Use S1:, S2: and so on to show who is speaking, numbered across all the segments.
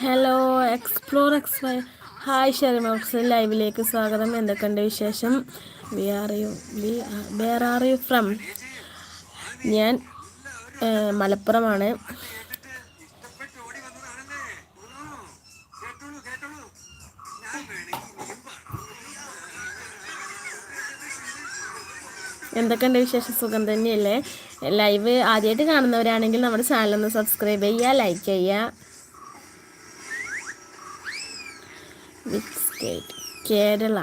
S1: Hello explore X hi ഷെറിമോക്സ് ലൈവിലേക്ക് സ്വാഗതം. എന്തൊക്കെയുണ്ട് വിശേഷം? We are you we where are you from ഞാൻ മലപ്പുറമാണ്. എന്തൊക്കെയുണ്ട് വിശേഷം? സുഖം തന്നെയല്ലേ? ലൈവ് ആദ്യമായിട്ട് കാണുന്നവരാണെങ്കിൽ നമ്മുടെ ചാനൽ ഒന്ന് സബ്സ്ക്രൈബ് ചെയ്യുക ലൈക്ക് ചെയ്യുക. വിത്ത് സ്റ്റേറ്റ് കേരള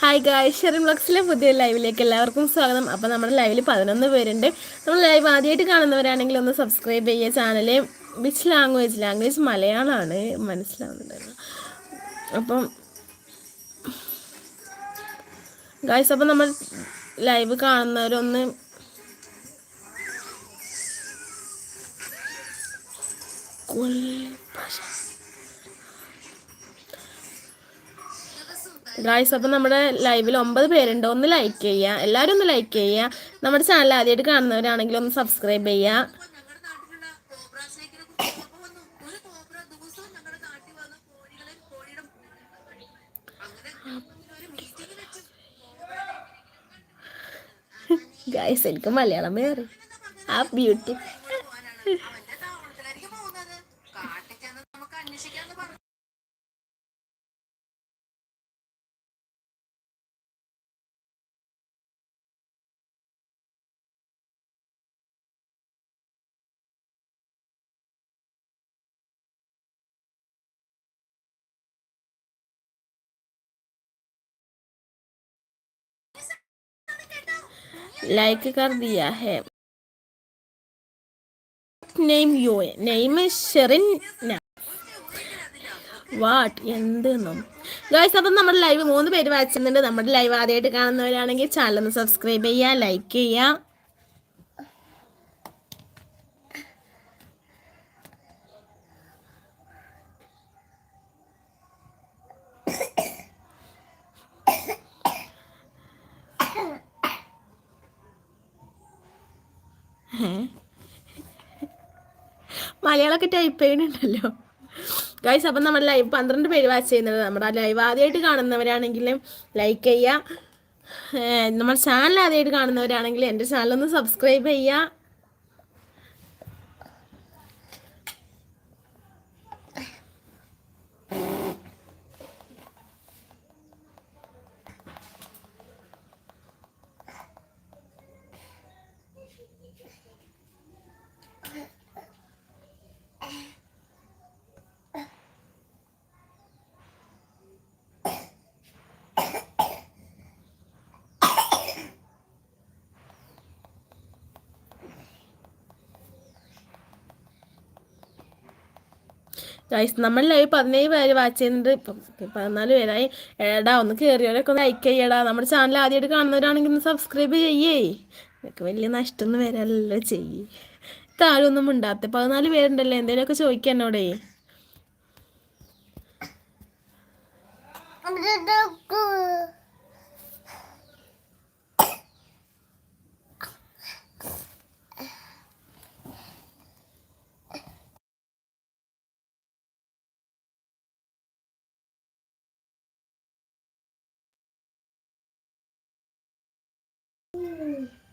S1: ഹായ് ഗായ് ഷെറിൻ ബ്ലോഗ്സിലെ പുതിയ ലൈവിലേക്ക് എല്ലാവർക്കും സ്വാഗതം. അപ്പോൾ നമ്മുടെ ലൈവിൽ പതിനൊന്ന് പേരുണ്ട്. നമ്മൾ ലൈവ് ആദ്യമായിട്ട് കാണുന്നവരാണെങ്കിൽ ഒന്ന് സബ്സ്ക്രൈബ് ചെയ്യുക. ചാനൽ വിച്ച് ലാംഗ്വേജ് ലാംഗ്വേജ് മലയാളമാണ് മനസ്സിലാവുന്നുണ്ടല്ലോ. അപ്പം ഗായ്സ് അപ്പം നമ്മൾ ലൈവ് കാണുന്നവരൊന്ന് ഗായ്സ് അപ്പം നമ്മുടെ ലൈവിൽ ഒമ്പത് പേരുണ്ട്. ഒന്ന് ലൈക്ക് ചെയ്യുക. എല്ലാവരും ഒന്ന് ലൈക്ക് ചെയ്യുക. നമ്മുടെ ചാനൽ ആദ്യമായിട്ട് കാണുന്നവരാണെങ്കിൽ ഒന്ന് സബ്സ്ക്രൈബ് ചെയ്യുക. ഗായ്സ് എനിക്ക് മലയാളം വേറെ. ആ ബ്യൂട്ടി लाइक कर दिया है name you name Sherin what എന്തെന്നും ഗായ്സ് അപ്പം നമ്മുടെ ലൈവ് മൂന്ന് പേര് വായിച്ചിട്ടുണ്ട് നമ്മുടെ ലൈവ് ആദ്യമായിട്ട് കാണുന്നവരാണെങ്കിൽ ചാനൽ ഒന്ന് സബ്സ്ക്രൈബ് ചെയ്യുക ലൈക്ക് ചെയ്യുക മലയാളമൊക്കെ ടൈപ്പ് ചെയ്യണുണ്ടല്ലോ ഗൈസ് അപ്പം നമ്മുടെ ലൈവ് പന്ത്രണ്ട് പേര് വാച്ച് ചെയ്യുന്നത് നമ്മുടെ ലൈവ് ആദ്യമായിട്ട് കാണുന്നവരാണെങ്കിൽ ലൈക്ക് ചെയ്യുക. നമ്മുടെ ചാനൽ ആദ്യമായിട്ട് കാണുന്നവരാണെങ്കിൽ എന്റെ ചാനലൊന്ന് സബ്സ്ക്രൈബ് ചെയ്യുക. ഗൈസ് നമ്മൾ ലൈവ് പതിനേഴ് പേര് വാച്ച് ചെയ്യുന്നുണ്ട്. ഇപ്പം പതിനാല് പേരായി. എടാ ഒന്ന് കയറിയവരൊക്കെ ഒന്ന് ലൈക്ക് ചെയ്യടാ. നമ്മുടെ ചാനൽ ആദ്യമായിട്ട് കാണുന്നവരാണെങ്കിൽ ഒന്ന് സബ്സ്ക്രൈബ് ചെയ്യേ. നിനക്ക് വലിയ നഷ്ടമൊന്നും വരാനല്ലോ ചെയ്യേ. താഴെ ഒന്നും ഉണ്ടാത്ത പതിനാല് പേരുണ്ടല്ലോ എന്തെങ്കിലുമൊക്കെ ചോദിക്കാം എന്നോടേ.
S2: ആ